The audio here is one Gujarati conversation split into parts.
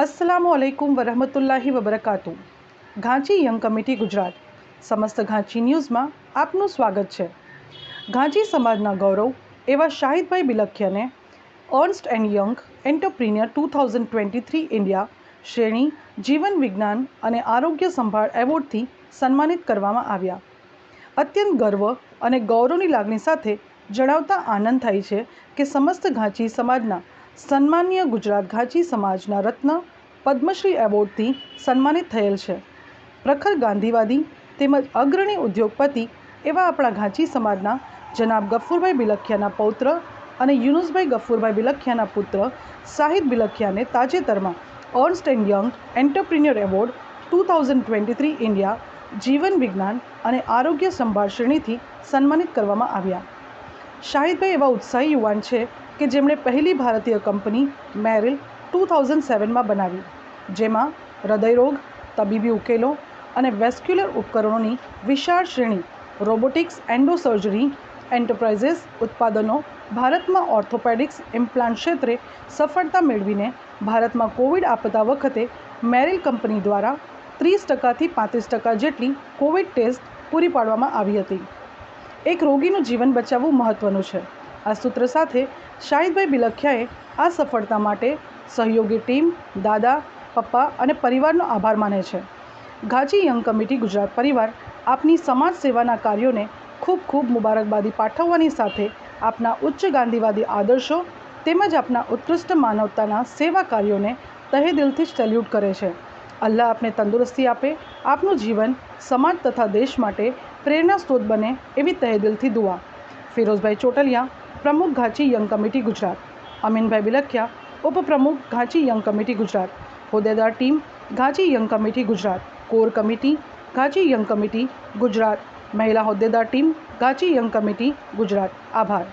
અસલામ આલૈકુમ વરહમતુલ્લાહી વબરકાતું ઘાંચી યંગ કમિટી ગુજરાત સમસ્ત ઘાંચી ન્યૂઝમાં આપનું સ્વાગત છે ઘાંચી સમાજના ગૌરવ એવા શાહિદભાઈ બિલખ્યને Ernst and Young entrepreneur two thousand twenty three India શ્રેણી જીવન વિજ્ઞાન અને આરોગ્ય સંભાળ એવોર્ડથી સન્માનિત કરવામાં આવ્યા અત્યંત ગર્વ અને ગૌરવની લાગણી સાથે જણાવતા આનંદ થાય છે કે સમસ્ત ઘાંચી સમાજના સન્માનીય ગુજરાત ઘાંચી સમાજના રત્ન પદ્મશ્રી એવોર્ડથી સન્માનિત થયેલ છે પ્રખર ગાંધીવાદી તેમજ અગ્રણી ઉદ્યોગપતિ એવા આપણા ઘાંચી સમાજના જનાબ ગફુરભાઈ બિલખિયાના પૌત્ર અને યુનુસભાઈ ગફુરભાઈ બિલખિયાના પુત્ર સાહિદ બિલખિયાને તાજેતરમાં Ernst and Young entrepreneur award two thousand twenty three India જીવન વિજ્ઞાન અને આરોગ્ય સંભાળ શ્રેણીથી સન્માનિત કરવામાં આવ્યા શાહિદભાઈ એવા ઉત્સાહી યુવાન છે કે જેમણે પહેલી ભારતીય કંપની મેરિલ ટુ થાઉઝન્ડ સેવનમાં બનાવી જેમાં હૃદયરોગ તબીબી ઉકેલો અને વેસ્ક્યુલર ઉપકરણોની વિશાળ શ્રેણી રોબોટિક્સ એન્ડોસર્જરી એન્ટરપ્રાઇઝીસ ઉત્પાદનો ભારતમાં ઓર્થોપેડિક્સ ઇમ્પ્લાન્ટ ક્ષેત્રે સફળતા મેળવીને ભારતમાં કોવિડ આપતા વખતે મેરિલ કંપની દ્વારા ત્રીસ ટકાથી પાંત્રીસ ટકા જેટલી કોવિડ ટેસ્ટ પૂરી પાડવામાં આવી હતી એક રોગીનું જીવન બચાવવું મહત્ત્વનું છે આ સૂત્ર સાથે શાહિદભાઈ બિલખિયાએ આ સફળતા માટે સહયોગી ટીમ દાદા પપ્પા અને પરિવારનો આભાર માને છે ઘાજી યંગ કમિટી ગુજરાત પરિવાર આપની સમાજ સેવાના કાર્યોને ખૂબ ખૂબ મુબારકબાદી પાઠવવાની સાથે આપના ઉચ્ચ ગાંધીવાદી આદર્શો તેમજ આપના ઉત્કૃષ્ટ માનવતાના સેવા કાર્યોને તહે દિલથી જ સેલ્યુટ કરે છે અલ્લાહ આપને તંદુરસ્તી આપે આપનું જીવન સમાજ તથા દેશ માટે પ્રેરણા સ્ત્રોત બને એવી તહે દિલથી દુઆ ફિરોઝભાઈ ચોટલિયા પ્રમુખ ઘાંચી યંગ કમિટી ગુજરાત અમીનભાઈ બિલખિયા ઉપપ્રમુખ ઘાંચી યંગ કમિટી ગુજરાત હોદ્દેદાર team Ghanchi young committee Gujarat core committee Ghanchi young committee Gujarat મહિલા હોદ્દેદાર team Ghanchi young committee Gujarat આભાર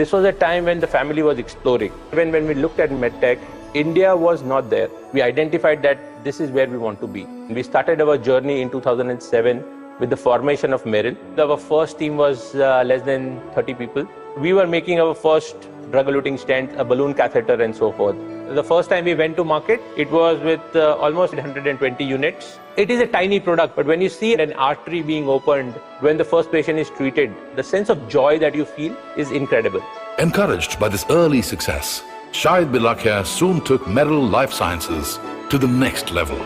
This was a time when the family was exploring. When, when we looked at MedTech, India was not there. We identified that this is where we want to be. We started our journey in 2007 with the formation of Merrill. Our first team was uh, less than 30 people. We were making our first drug eluting stent, a balloon catheter, and so forth. The first time we went to market, it was with uh, almost 120 units. It is a tiny product, but when you see an artery being opened, when the first patient is treated, the sense of joy that you feel is incredible. Encouraged by this early success, Shahid Bilakia soon took Merrill Life Sciences to the next level.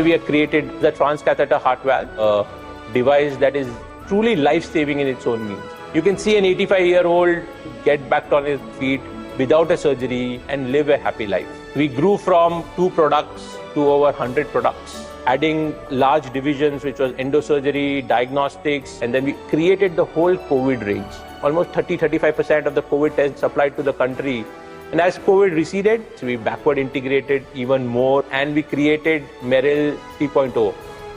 We have created the transcatheter heart valve, a device that is truly life saving in its own means. You can see an 85 year old get back on his feet without a surgery and live a happy life. We grew from two products to over 100 products, adding large divisions, which was endosurgery, diagnostics, and then we created the whole COVID range. Almost 30 35% of the COVID tests supplied to the country and as COVID receded, so we backward integrated even more and we created Merrill 3.0,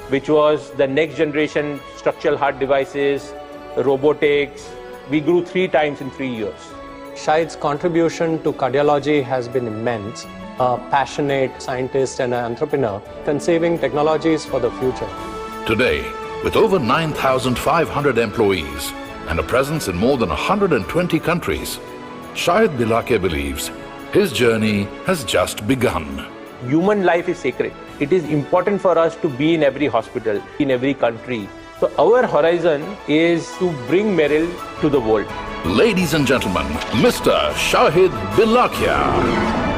which was the next generation structural heart devices robotics. We grew three times in three years. Shahid's contribution to cardiology has been immense. A passionate scientist and an entrepreneur, conceiving technologies for the future. Today, with over 9,500 employees and a presence in more than 120 countries, Shahid Bilake believes his journey has just begun. Human life is sacred. It is important for us to be in every hospital, in every country, so our horizon is to bring Merrill to the world. Ladies and gentlemen, Mr. Shahid Bilakia.